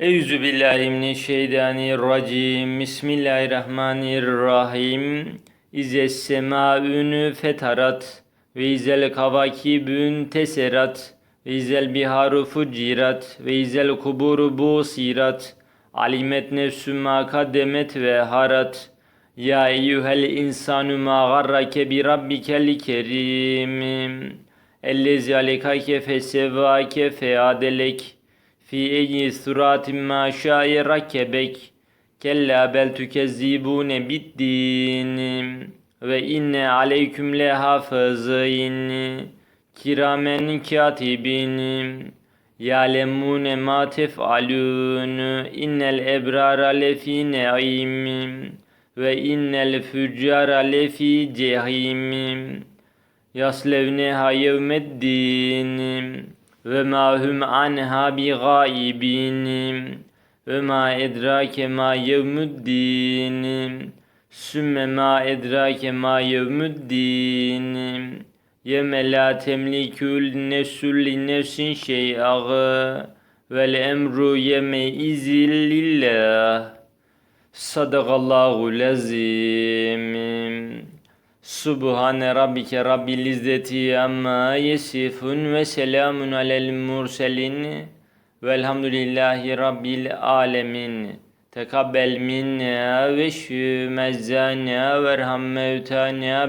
Eûzü billahi mineşşeytanirracim. Bismillahirrahmanirrahim. İze semâünü fetarat ve izel kavakibün teserat ve izel biharu fucirat ve izel kuburu busirat alimet nefsü ma kaddemet ve harat ya eyyuhel insanu ma garrake bi rabbikel kerim ellezi alekake fesevvake feadelek fi eyyi suratin ma şa'e rakkebek kella bel tükezzibune biddin. Ve inne aleyküm lehafızin kiramen katibin. Ya'lemune ma tef'alun. İnnel ebrara lefi naim ve innel füccara lefi cehim. Yaslevneha yevmeddin ve ma hum anha bi gaibin ve ma edrake ma yevmuddin. Sümme ma edrake ma yevmuddin. Yeme la temlikül nefsül li nefsin şey'ağı. Vel emru yeme izil lillah. Sadakallahu lazim. Subhane rabbike rabbil izzeti amma yesifun ve selamun alel murselin velhamdülillahi rabbil alemin. Tekabbel minna ve şümezzana ve erham mevtana